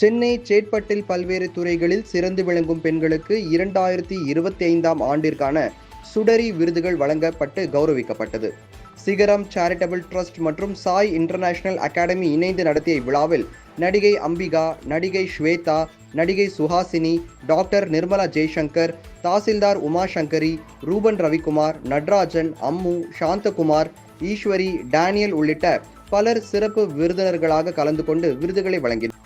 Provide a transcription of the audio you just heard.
சென்னை சேட்பட்டில் பல்வேறு துறைகளில் சிறந்து விளங்கும் பெண்களுக்கு இரண்டாயிரத்தி இருபத்தி ஐந்தாம் ஆண்டிற்கான சுடரி விருதுகள் வழங்கப்பட்டு கௌரவிக்கப்பட்டது. சிகரம் சேரிட்டபிள் ட்ரஸ்ட் மற்றும் சாய் இன்டர்நேஷனல் அகாடமி இணைந்து நடத்திய இவ்விழாவில் நடிகை அம்பிகா நடிகை ஸ்வேதா நடிகை சுஹாசினி டாக்டர் நிர்மலா ஜெய்சங்கர் தாசில்தார் உமாசங்கரி ரூபன் ரவிக்குமார் நட்ராஜன் அம்மு சாந்தகுமார் ஈஸ்வரி டேனியல் உள்ளிட்ட பலர் சிறப்பு விருந்தினர்களாக கலந்து கொண்டு விருதுகளை வழங்கினர்.